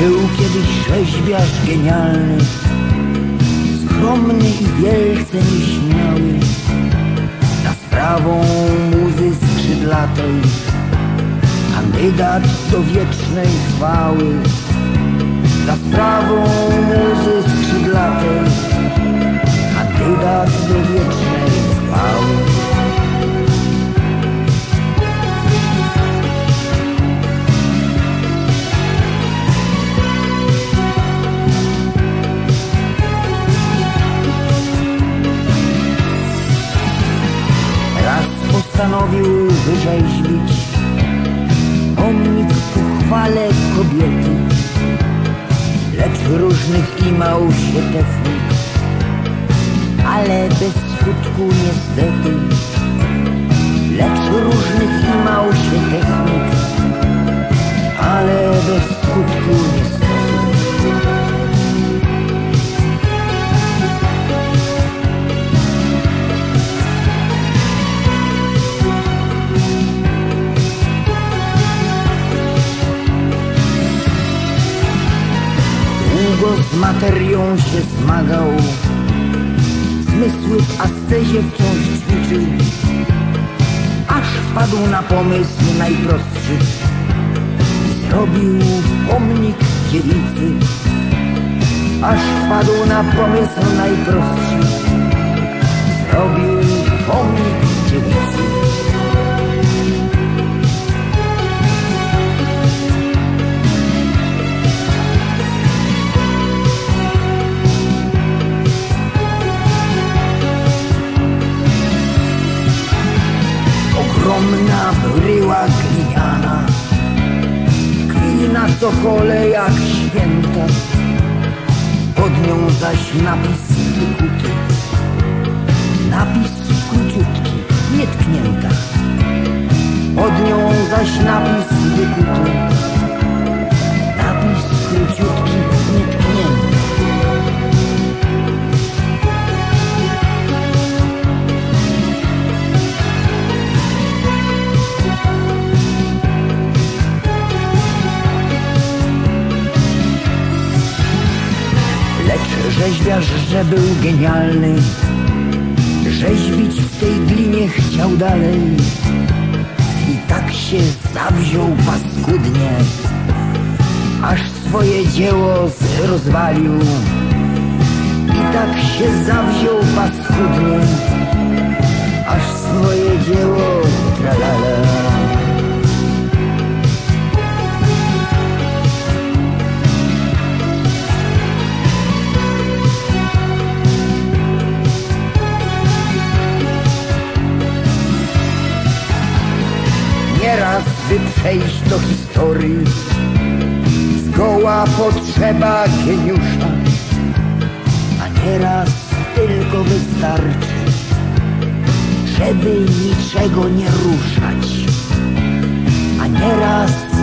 Żył kiedyś rzeźbiarz genialny, skromny i wielce nieśmiały, za sprawą muzy skrzydlatej, kandydat do wiecznej chwały, za sprawą muzy skrzydlatej, postanowił wyrzeźbić pomnik ku chwale kobiety, lecz różnych imał się technik, ale bez skutku niestety. Z materią się zmagał, zmysły w ascezie wciąż ćwiczył, aż wpadł na pomysł najprostszy. Zrobił pomnik dziewicy, aż wpadł na pomysł najprostszy. Zrobił Tkwi na sokole jak święta. Pod nią zaś napis wykuty Napis króciutki, nietknięta. Pod nią zaś napis wykuty rzeźbiarz, że był genialny. Rzeźbić w tej glinie chciał dalej. I tak się zawziął paskudnie. Aż swoje dzieło rozwalił I tak się zawziął paskudnie Nieraz by przejść do historii Zgoła potrzeba geniusza. A nieraz tylko wystarczy Żeby niczego nie ruszać. A nieraz